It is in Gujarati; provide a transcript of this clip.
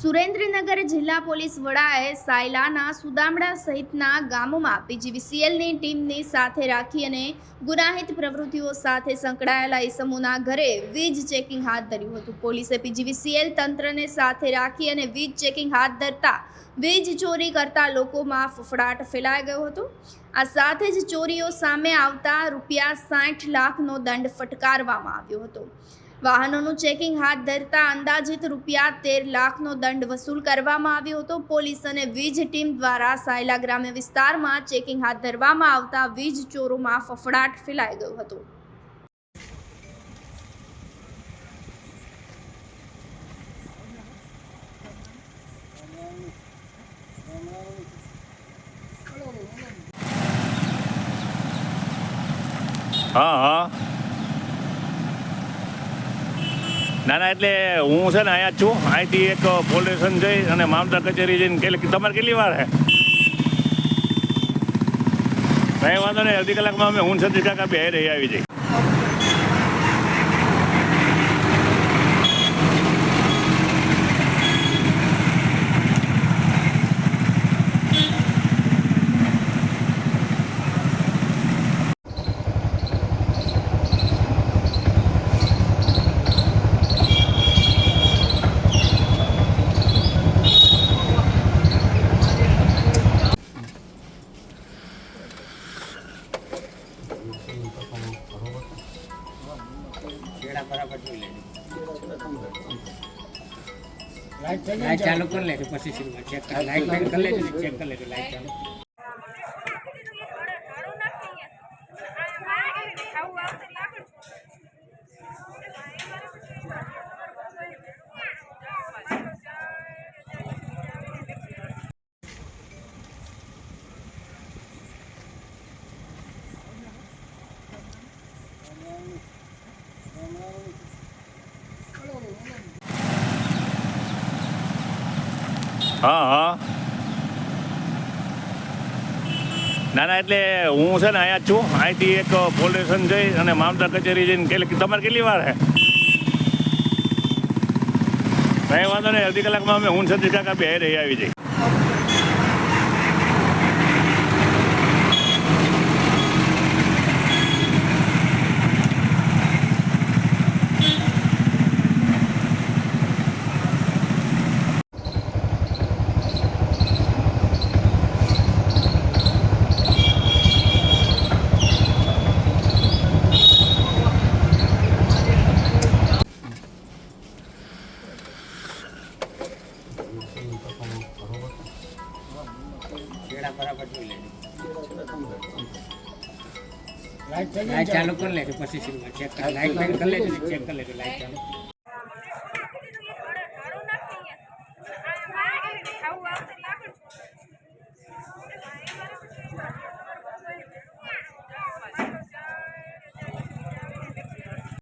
સુરેન્દ્રનગર જિલ્લા પોલીસ વડાએ સાયલાના સુદામડા સહિતના ગામોમાં પીજીવીસીએલની ટીમની સાથે રાખી અને ગુનાહિત પ્રવૃત્તિઓ સાથે સંકળાયેલા ઇસમોના ઘરે વીજ ચેકિંગ હાથ ધર્યું હતું. પોલીસે પીજીવીસીએલ તંત્રને સાથે રાખી અને વીજ ચેકિંગ હાથ ધરતા વીજ ચોરી કરતા લોકોમાં ફફડાટ ફેલાઈ ગયો હતો. આ સાથે જ ચોરીઓ સામે આવતા રૂપિયા સાઠ લાખનો દંડ ફટકારવામાં આવ્યો હતો. વાહનોનું ચેકિંગ હાથ ધરતા અંદાજિત રૂપિયા તેર લાખનો દંડ વસૂલ કરવામાં આવ્યો હતો. પોલીસ અને વીજ ટીમ દ્વારા સાયલા ગ્રામ્ય વિસ્તારમાં ચેકિંગ હાથ ધરવામાં આવતા વીજ ચોરોમાં ફફડાટ ફેલાઈ ગયો હતો. હા હા. ના ના, એટલે હું છે ને અહીંયા છું. અહીંથી એક પોલીસ જઈ અને મામલતદાર કચેરી જઈને કે તમારે કેટલી વાર છે કંઈ વાંધો નહીં, અડધી કલાકમાં અમે હું સતીશ કાકા બે રહી આવી જઈ લાઈટ ચાલુ કરી લેજો પછી લાઈટ બંધ કરી લેજો ચેક કરી લેજો. લાઈટ ચાલુ. હા હા. ના ના, એટલે હું છે ને અહીંયા છું. અહીંથી એક પોલીસ જઈ અને મામલતદાર કચેરી જઈને કે તમારે કેટલી વાર છે કંઈ વાંધો નહીં, અડધી કલાકમાં અમે હું સતીશ કાકા બે રહી આવી જઈ લાઈટ ચાલુ કરી લેજો પછી લાઈટ બંધ કરી લેજો ચેક કરી લેજો લાઈટ ચાલુ.